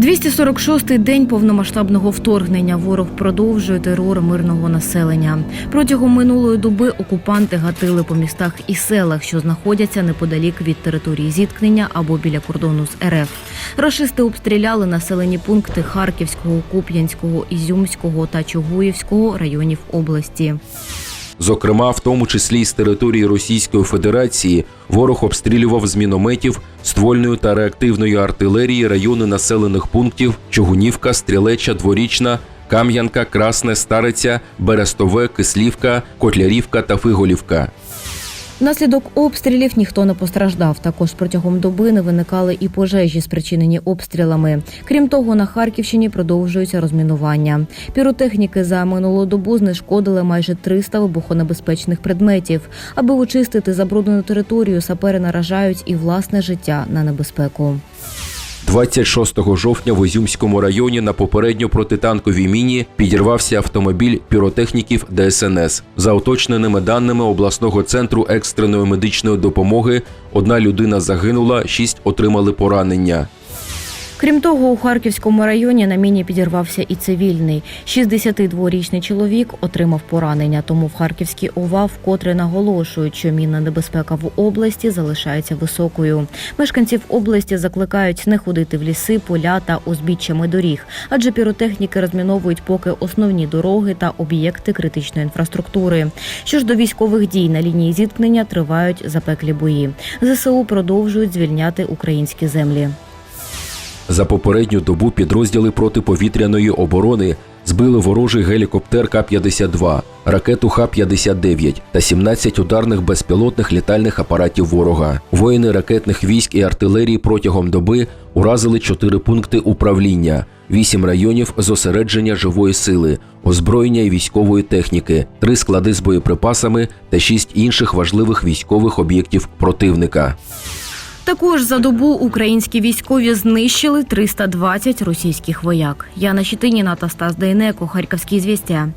246-й день повномасштабного вторгнення. Ворог продовжує терор мирного населення. Протягом минулої доби окупанти гатили по містах і селах, що знаходяться неподалік від території зіткнення або біля кордону з РФ. Рашисти обстріляли населені пункти Харківського, Куп'янського, Ізюмського та Чугуївського районів області. Зокрема, в тому числі й з території Російської Федерації, ворог обстрілював з мінометів, ствольної та реактивної артилерії райони населених пунктів Чугунівка, Стрілеча, Дворічна, Кам'янка, Красне, Стариця, Берестове, Кислівка, Котлярівка та Фиголівка. Внаслідок обстрілів ніхто не постраждав. Також протягом доби не виникали і пожежі, спричинені обстрілами. Крім того, на Харківщині продовжується розмінування. Піротехніки за минулу добу знешкодили майже 300 вибухонебезпечних предметів. Аби очистити забруднену територію, сапери наражають і власне життя на небезпеку. 26 жовтня в Озюмському районі на попередньо протитанковій міні підірвався автомобіль піротехніків ДСНС. За уточненими даними обласного центру екстреної медичної допомоги, одна людина загинула, шість отримали поранення. Крім того, у Харківському районі на міні підірвався і цивільний. 62-річний чоловік отримав поранення. Тому в Харківській ОВА вкотре наголошують, що мінна небезпека в області залишається високою. Мешканців області закликають не ходити в ліси, поля та узбіччями доріг, адже піротехніки розміновують поки основні дороги та об'єкти критичної інфраструктури. Що ж до військових дій на лінії зіткнення тривають запеклі бої. ЗСУ продовжують звільняти українські землі. За попередню добу підрозділи протиповітряної оборони збили ворожий гелікоптер К-52, ракету Х-59 та 17 ударних безпілотних літальних апаратів ворога. Воїни ракетних військ і артилерії протягом доби уразили 4 пункти управління, 8 районів зосередження живої сили, озброєння і військової техніки, 3 склади з боєприпасами та 6 інших важливих військових об'єктів противника. Також за добу українські військові знищили 320 російських вояк. Яна Щитиніна та Стас Дейнеко, Харківські звістя.